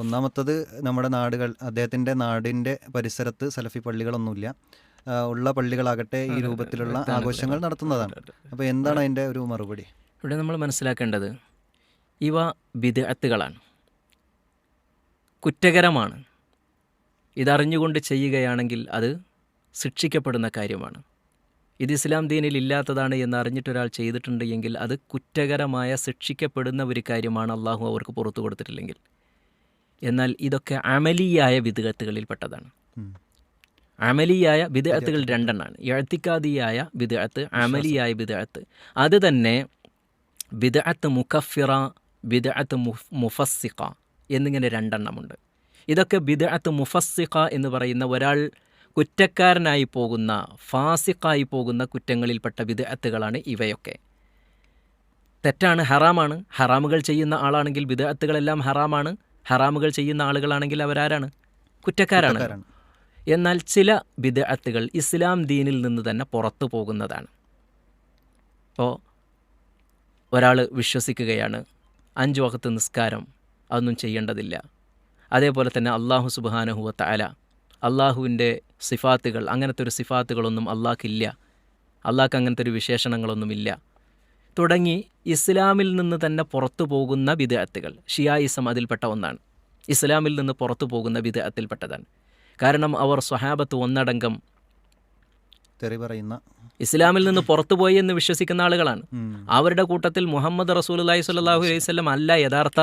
ഒന്നാമത്തത് നമ്മുടെ നാടുകൾ അദ്ദേഹത്തിന്റെ നാടിന്റെ പരിസരത്ത് സലഫി പള്ളികളൊന്നുമില്ല. ഉള്ള പള്ളികളാകട്ടെ ഈ രൂപത്തിലുള്ള ആഘോഷങ്ങൾ നടത്തുന്നതാണ്. അപ്പോൾ എന്താണ് അതിന്റെ ഒരു മറുപടി? ഇവിടെ നമ്മൾ മനസ്സിലാക്കേണ്ടത് ഇവ വിദഗ്ധകളാണ്. കുറ്റകരമാണ്. ഇതറിഞ്ഞുകൊണ്ട് ചെയ്യുകയാണെങ്കിൽ അത് ശിക്ഷിക്കപ്പെടുന്ന കാര്യമാണ്. ഇത് ഇസ്ലാം ദീനിൽ ഇല്ലാത്തതാണ് എന്ന് അറിഞ്ഞിട്ടൊരാൾ ചെയ്തിട്ടുണ്ട് എങ്കിൽ അത് കുറ്റകരമായ ശിക്ഷിക്കപ്പെടുന്ന ഒരു കാര്യമാണ് അള്ളാഹു അവർക്ക് പുറത്തു കൊടുത്തിട്ടില്ലെങ്കിൽ. എന്നാൽ ഇതൊക്കെ അമലിയായ വിദഗത്തുകളിൽപ്പെട്ടതാണ് പെട്ടതാണ് അമലിയായ വിദഗത്തുകൾ രണ്ടെണ്ണമാണ് എഴുത്തിക്കാതിയായ വിദഗത്ത് അമലിയായ വിദഗത്ത് അത് തന്നെ വിദഗത്ത് മുഖഫിറ വിദഗത്ത് മുഫ് മുഫസ്സിഖ എന്നിങ്ങനെ രണ്ടെണ്ണമുണ്ട്. ഇതൊക്കെ ബിദഅത്ത് മുഫസ്സിഖ എന്ന് പറയുന്ന ഒരാൾ കുറ്റക്കാരനായി പോകുന്ന ഫാസിഖായി പോകുന്ന കുറ്റങ്ങളിൽപ്പെട്ട ബിദഅത്തുകളാണ് ഇവയൊക്കെ. തെറ്റാണ് ഹറാമാണ്. ഹറാമുകൾ ചെയ്യുന്ന ആളാണെങ്കിൽ ബിദഅത്തുകളെല്ലാം ഹറാമാണ്. ഹറാമുകൾ ചെയ്യുന്ന ആളുകളാണെങ്കിൽ അവരാരാണ്? കുറ്റക്കാരാണ്. എന്നാൽ ചില ബിദഅത്തുകൾ ഇസ്ലാം ദീനിൽ നിന്ന് തന്നെ പുറത്തു പോകുന്നതാണ്. ഇപ്പോൾ ഒരാൾ വിശ്വസിക്കുകയാണ് അഞ്ച് വകത്ത് നിസ്കാരം അതൊന്നും ചെയ്യേണ്ടതില്ല. അതേപോലെ തന്നെ അള്ളാഹു സുബാനഹുവത്ത അല അള്ളാഹുവിന്റെ സിഫാത്തുകൾ അങ്ങനത്തെ ഒരു സിഫാത്തുകളൊന്നും അള്ളാഹ്ക്കില്ല അള്ളാഹ്ക്ക് അങ്ങനത്തെ ഒരു വിശേഷണങ്ങളൊന്നുമില്ല. തുടങ്ങി ഇസ്ലാമിൽ നിന്ന് തന്നെ പുറത്തു പോകുന്ന വിദഅത്തുകൾ ഷിയായിസം അതിൽപ്പെട്ട ഒന്നാണ്. ഇസ്ലാമിൽ നിന്ന് പുറത്തു പോകുന്ന വിധത്തിൽപ്പെട്ടതാണ് കാരണം അവർ സ്വഹാബത്ത് ഒന്നടങ്കം തെറി പറയുന്ന ഇസ്ലാമിൽ നിന്ന് പുറത്തുപോയി എന്ന് വിശ്വസിക്കുന്ന ആളുകളാണ്. അവരുടെ കൂട്ടത്തിൽ മുഹമ്മദ് റസൂലി സ്വല്ലല്ലാഹു അലൈഹി വസല്ലം അല്ല യഥാർത്ഥ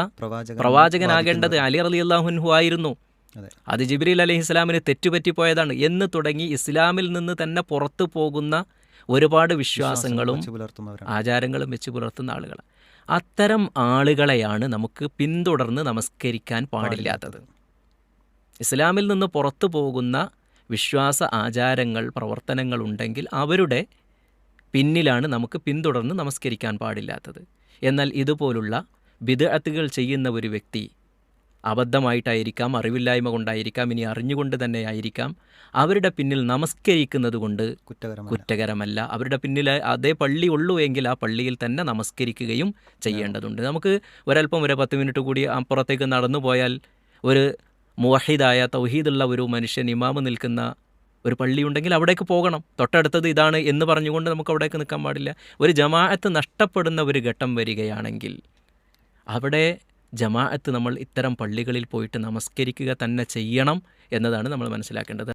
പ്രവാചകനാകേണ്ടത് അലി അലി അള്ളാഹുൻഹു ആയിരുന്നു. അതെ. ജിബ്രീൽ അലൈഹി ഇസ്ലാമിന് തെറ്റുപറ്റിപ്പോയതാണ് എന്ന് തുടങ്ങി ഇസ്ലാമിൽ നിന്ന് തന്നെ പുറത്തു പോകുന്ന ഒരുപാട് വിശ്വാസങ്ങളും ആചാരങ്ങളും വെച്ച് പുലർത്തുന്ന ആളുകൾ അത്തരം ആളുകളെയാണ് നമുക്ക് പിന്തുടർന്ന് നമസ്കരിക്കാൻ പാടില്ലാത്തത്. ഇസ്ലാമിൽ നിന്ന് പുറത്തു പോകുന്ന വിശ്വാസ ആചാരങ്ങൾ പ്രവർത്തനങ്ങൾ ഉണ്ടെങ്കിൽ അവരുടെ പിന്നിലാണ് നമുക്ക് പിന്തുടർന്ന് നമസ്കരിക്കാൻ പാടില്ലാത്തത്. എന്നാൽ ഇതുപോലുള്ള ബിദഅത്തുകൾ ചെയ്യുന്ന ഒരു വ്യക്തി അബദ്ധമായിട്ടായിരിക്കാം അറിവില്ലായ്മ കൊണ്ടായിരിക്കാം ഇനി അറിഞ്ഞുകൊണ്ട് തന്നെ ആയിരിക്കാം. അവരുടെ പിന്നിൽ നമസ്കരിക്കുന്നത് കൊണ്ട് കുറ്റകരമല്ല. കുറ്റകരമല്ല. അവരുടെ പിന്നിൽ അതേ പള്ളി ഉള്ളൂ എങ്കിൽ ആ പള്ളിയിൽ തന്നെ നമസ്കരിക്കുകയും ചെയ്യേണ്ടതുണ്ട്. നമുക്ക് ഒരല്പം ഒരു പത്ത് മിനിറ്റ് കൂടി അപ്പുറത്തേക്ക് നടന്നു പോയാൽ ഒരു മുവഹിദായ തൗഹീദുള്ള ഒരു മനുഷ്യൻ ഇമാമ് നിൽക്കുന്ന ഒരു പള്ളിയുണ്ടെങ്കിൽ അവിടേക്ക് പോകണം. തൊട്ടടുത്തത് ഇതാണ് എന്ന് പറഞ്ഞുകൊണ്ട് നമുക്ക് അവിടേക്ക് നിൽക്കാൻ പാടില്ല. ഒരു ജമാഅത്ത് നഷ്ടപ്പെടുന്ന ഒരു ഘട്ടം വരികയാണെങ്കിൽ അവിടെ ജമാഅത്ത് നമ്മൾ ഇത്തരം പള്ളികളിൽ പോയിട്ട് നമസ്കരിക്കുക തന്നെ ചെയ്യണം എന്നതാണ് നമ്മൾ മനസ്സിലാക്കേണ്ടത്.